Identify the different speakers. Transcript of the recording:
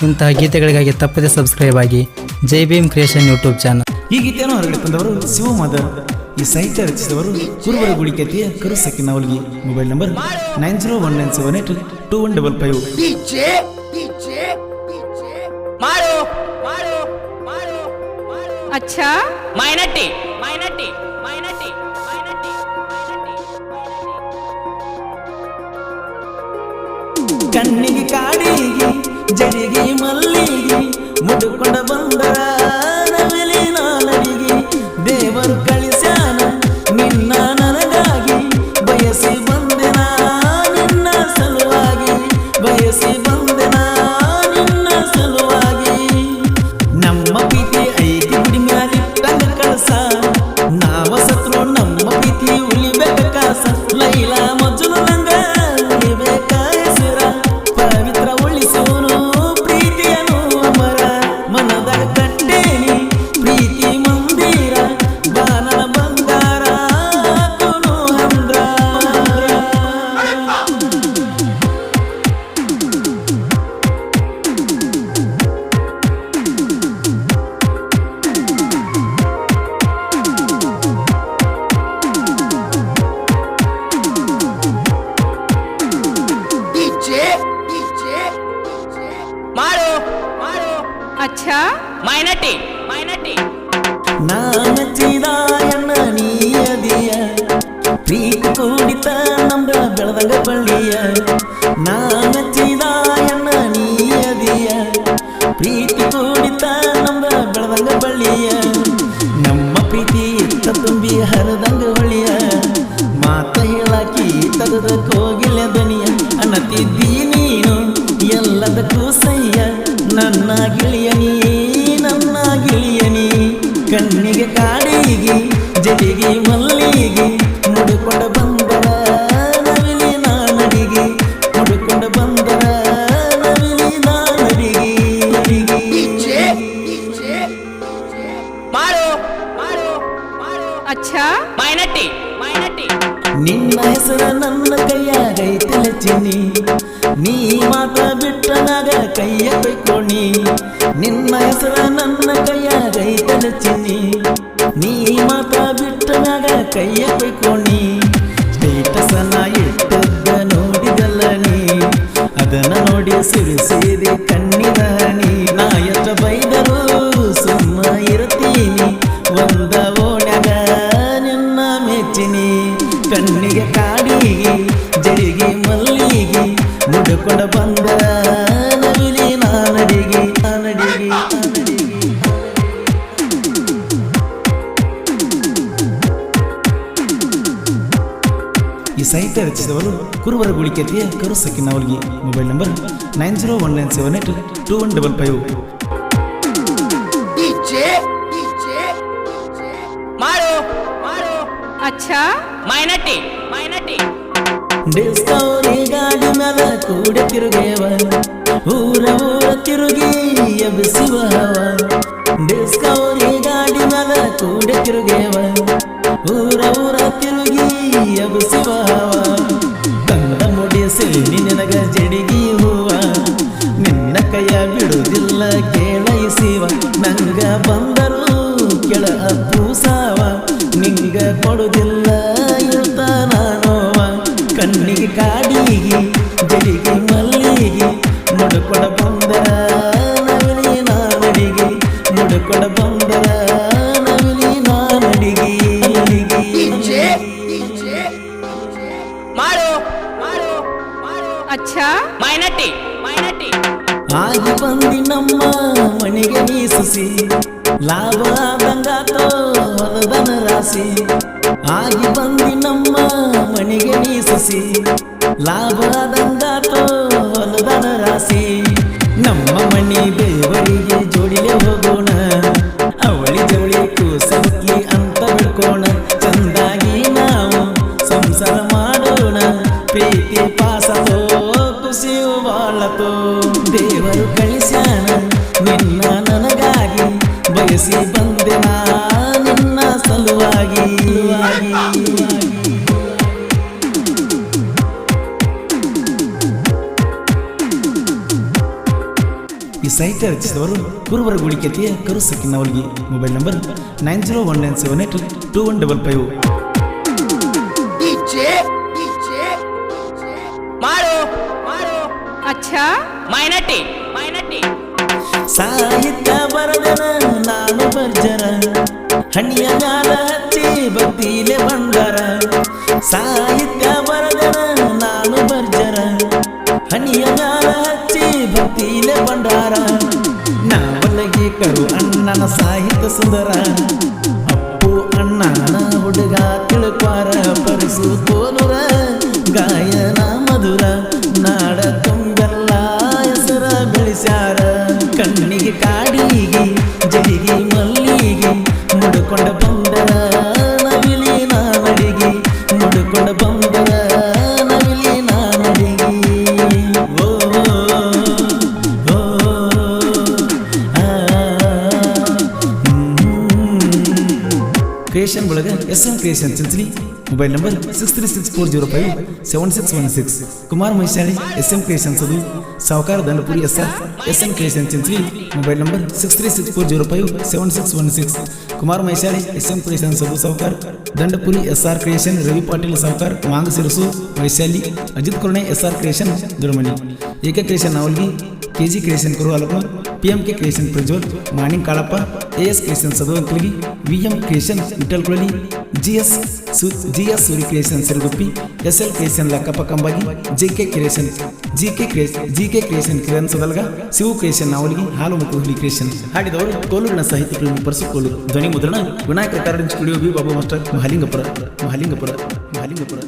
Speaker 1: ಇಂತಹ ಗೀತೆಗಳಿಗಾಗಿ ತಪ್ಪದೆ ಸಬ್ಸ್ಕ್ರೈಬ್ ಆಗಿ Jai Bhim creation YouTube channel
Speaker 2: ಈ ಗೀತೆಯನ್ನು ಹೊರಗಡೆ ತಂದವರು ಶಿವಮಾಧವ್ ಈ ಸಾಹಿತ್ಯ ರಚಿಸಿದವರು ಕುರುಬರ ಗುಡಿಕೆತೆಯ ಕರುಸಕ್ಕಿ Navalgi mobile number nine zero one nine seven eight two one double five
Speaker 3: DJ, DJ, DJ.
Speaker 4: ಮಾಡು ಮಾಡು ಮಾಡು ಮಾಡು
Speaker 5: अच्छा
Speaker 4: ಮೈನಟ್ಟಿ ಮೈನಟ್ಟಿ ಮೈನಟ್ಟಿ ಮೈನಟ್ಟಿ ಮೈನಟ್ಟಿ
Speaker 2: ಕಣ್ಣಿಗೆ ಕಾಡಿಗೆ ಜಡಿಗೆ ಮಲ್ಲಿಗೆ ಮುಡುಕೊಂಡ ಬಂದ ನವಿಲಿ ನಾಲಡಿಗೆ ದೇವರು ಕಳಿಸ್ಯಾನ ನಿನ್ನ ನನಗಾಗಿ. ಬಯಸಿ ಬಂದೆನ ನಿನ್ನ ಸಲುವಾಗಿ. ಬಯಸಿ ಬಂದೆನ ನಿನ್ನ ಸಲುವಾಗಿ. ನಮ್ಮ ಪ್ರೀತಿ ಐತಿ ಗುಡಿ ಮ್ಯಾಲಿಟ್ಟಂಗ ಕಳಸ. ನಾವ ಸತ್ರು ನಮ್ಮ ಪ್ರೀತಿ ಉಳಿಬೇಕ ಕಾಸ ಲೈಲ
Speaker 5: अच्छा
Speaker 4: ಮೈನಟ್ಟಿ ಮೈನಟ್ಟಿ
Speaker 2: ನಾನಚ್ಚಿದ ಎಣ್ಣ ನೀಯದಿಯ ಪ್ರೀತಿ ಕೂಡಿತ ನಮ್ರ ಬೆಳೆದಂಗ ಬಳ್ಳಿಯ ನಾನಚ್ಚಿದ ಎಣ್ಣ ನೀಯದಿಯ ಪ್ರೀತಿ ಕೂಡಿತ ನಮ್ರ ಬೆಳೆದಂಗ ಬಳ್ಳಿಯ ನಮ್ಮ ಪ್ರೀತಿ ಇತ್ತ ತುಂಬಿ ಹರಿದಂಗ ಹೊಳಿಯ ಮಾತ ಹೇಳಾಕಿ ತಗದ ಕೋಗಿಲೆ ದನಿಯ ಅನ್ನತಿದ್ದಿ ನೀನು ಎಲ್ಲದಕ್ಕೂ ಸಯ್ಯ ನನ್ನ ನಿನ್ನ ಹೆಸರ ನನ್ನ ಕೈಯಾಗೈತಿಲ ಚಿನ್ನಿ ನೀ ಮಾತ್ರ ಬಿಟ್ಟ ಮ್ಯಾಗ ಕೈಯ ಬೈಕೋಣಿ ನಿನ್ನ ಹೆಸರ ನನ್ನ ಕೈಯಾಗೈತಿಲ ಚಿನ್ನಿ ನೀ ಮಾತ್ರ ಬಿಟ್ಟ ಮ್ಯಾಗ ಕೈಯ ಕೈಕೋಣಿ ಕಣ್ಣಿಗೆ ಕಾಡಿಗೆ ಜಡಿಗೆ ಮಲ್ಲಿಗೆ ಮುಡುಕೊಂಡ ಬಂದ ನವಿಲಿ ನಾನಡಿಗೆ ನಾನಡಿಗೆ ನಾನಡಿಗೆ ಈ ಸಾಹಿತ್ಯ ರಚಿಸಿದವರು ಕುರುಬರ ಗುಳಿಕೆತೆಯ ಕರುಸಕ್ಕಿ Navalgi mobile number nine zero one nine seven eight two one double five
Speaker 3: DJ, DJ, DJ.
Speaker 4: ಮಾಡು ಮಾಡು
Speaker 5: अच्छा
Speaker 4: ಮೈನಟ್ಟಿ ಮೈನಟ್ಟಿ.
Speaker 2: ಡಿಸ್ಕವರಿ ಗಾಡಿ ಮೇಲೆ ಕೂಡ ತಿರುಗೇವ, ಊರ ಊರ ತಿರುಗಿ ಎಬ್ಬಿಸುವ ಡಿಸ್ಕವರಿ ಗಾಡಿ ಮೇಲೆ ಕೂಡ ತಿರುಗೇವ, ಊರ ಊರ ತಿರುಗಿ ಎಬ್ಬಿಸುವ ತಂದ ಮುಡಿಸಿ ನಿನಗ ಜಡಿಗಿ
Speaker 5: ಅಚ್ಚಾ?
Speaker 4: ಮೈನಟ್ಟಿ.
Speaker 2: ಆಗಿ ಬಂದಿ ನಮ್ಮ ಮನೆಗೆ ಮೀಸಿಸಿ ಲಾಭ ಬಂಗಾತೋ ಹೊಲದನ ರಾಶಿ ಆಗಿ ಬಂದಿ ನಮ್ಮ ಮನೆಗೆ ಮೀಸಿಸಿ ಲಾಭ ಬಂಗಾತೋ ಹೊಲದನ ರಾಶಿ ನಮ್ಮ ಮನೆ ದೇವರಿಗೆ ಜೋ ದೇವರು ಕಳಿಸ್ಯಾನ? ನಿನ್ನ ನನಗಾಗಿ ಬಯಸಿ ಬಂದೆ ನಿನ್ನ ಸಲುವಾಗಿ. ಈ ಸಾಹಿತ್ಯ ರಚಿಸಿದವರು ಕುರುಬರ ಗುಳಿಕೆತೆಯ ಕರು ಸಕ್ಕಿನವರಿಗೆ mobile number nine zero one nine seven
Speaker 3: eight two
Speaker 4: one double
Speaker 5: five.
Speaker 4: ಅಚ್ಚಾ? ಮೈನಾಟಿ
Speaker 2: ಸಾಹಿತ್ಯ ಬರದನ ನಾನು ಬರ್ಜರ ಹಣ್ಣಿಯ ಮ್ಯಾಲ ಹಚ್ಚಿ ಬಂದಿಲೆ ಬಂದರ ಸಾಹಿತ್ಯ ಮುಡ್ಕೊಂಡ ಕ್ರಿಯೇಷನ್ ಒಳಗೆ S M creation Chinchali mobile number six three six four zero five seven six one six Kumar Maisali S M creations ಅದು. ಸಾವುಕಾರ Dandapuri S R S M creation Chinchali mobile number six three six four zero five seven six one six Kumar Maisali S M creations ಅದು ಸಾವುಕಾರ. Dandapuri S R creation Ravi Patil ಸಾವುಕಾರ. ಮಾಂಗ ಸಿರಸು Vaishali Ajit Kurne S R creation ದುರ್ಮಣಿ ಏಕ creation K G creation ಕುರು ಅಲಪ್ಪ P M K creation Prajwal ಮಾಣಿಂಗ್ Kalappa A S creation ಸದೋನ್ Ankalgi V M creation Vithal Kulali G S G S Suri creation Siruguppi S L creation Lakkappa Kambagi J K creation G K creation G K creation Kiran Sadalga Shivu creation ನಾವಲಿಗೆ ಹಾಲು ಮತ್ತು ಹುಲಿ creation ಹಾಡಿದವರು ಕೋಲೂರಿನ ಸಾಹಿತ್ಯಗಳನ್ನು ಪರಸಿಕೊಳ್ಳು ಧ್ವನಿ ಮುದ್ರಣ, ವಿನಾಯಕ ಕಾರಣ studio B Babu master, Mahalingapura Mahalingapura Mahalingapura.